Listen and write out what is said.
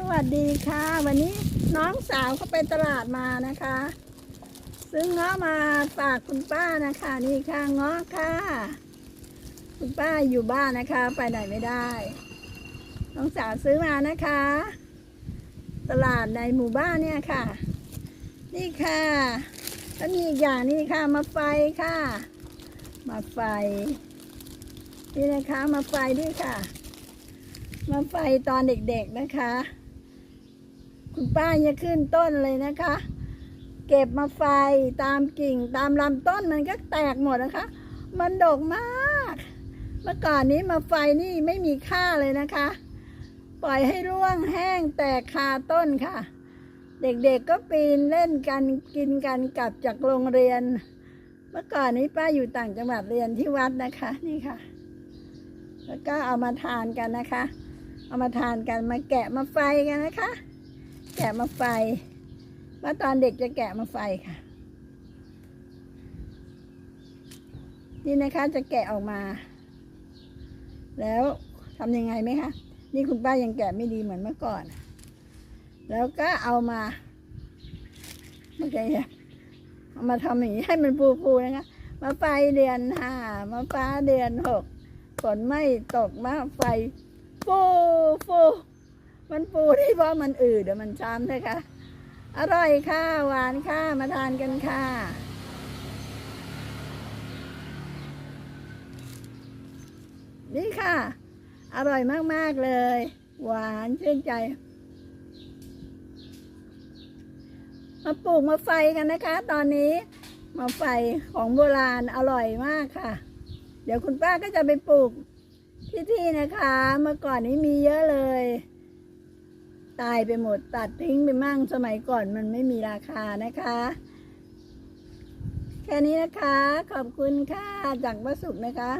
สวัสดีค่ะ วันนี้น้องสาวเขาไปตลาดมานะคะ ซื้อเงาะมาฝากคุณป้านะคะ นี่ค่ะเงาะค่ะ คุณป้าอยู่บ้านนะคะ ไปไหนไม่ได้ น้องสาวซื้อมานะคะ ตลาดในหมู่บ้านเนี่ยค่ะ นี่ค่ะแล้วมีอีกอย่างนี่ค่ะมาไฟค่ะ มาไฟนี่นะคะมาไฟด้วยค่ะ มาไฟตอนเด็กๆนะคะ คุณป้าจะขึ้นต้นเลยนะคะ เก็บมาไฟตามกิ่งตามลำต้นมันก็แตกหมดนะคะ มันดกมาก เมื่อก่อนนี้มาไฟนี่ไม่มีค่าเลยนะคะ ปล่อยให้ร่วงแห้งแตกคาต้นค่ะ เด็กๆก็ปีนเล่นกันกินกันกลับจากโรงเรียน เมื่อก่อนนี้ป้าอยู่ต่างจังหวัดเรียนที่วัดนะคะนี่ค่ะ แล้วก็เอามาทานกันนะคะ เอามาทานกันมาแกะมาไฟกันนะคะ แกะมาไฟว่าตอนเด็กจะแกะมาไฟค่ะ นี่นะคะจะแกะออกมา แล้วทำยังไงไหมคะ นี่คุณป้ายังแกะไม่ดีเหมือนเมื่อก่อน แล้วก็เอามาเมื่อกี้เอามาทำอย่างนี้ให้มันฟูๆนะคะมาไฟเดือนห้ามาฟ้าเดือนหกฝนไม่ตกมาไฟฟูฟู มันฟูที่เพรามันอืดเดี๋ยวมันช้ำนะคะ อร่อยค่ะ หวานค่ะ มาทานกันค่ะนี่ค่ะ อร่อยมาก ๆ เลย หวานชื่นใจ มาปลูกมาไฟกันนะคะ ตอนนี้มาไฟของโบราณอร่อยมากค่ะ เดี๋ยวคุณป้าก็จะไปปลูกที่ที่นะคะ เมื่อก่อนนี้มีเยอะเลย ตายไปหมดตัดทิ้งไปมั่งสมัยก่อนมันไม่มีราคานะคะ แค่นี้นะคะ ขอบคุณค่ะจากวัสุนะคะ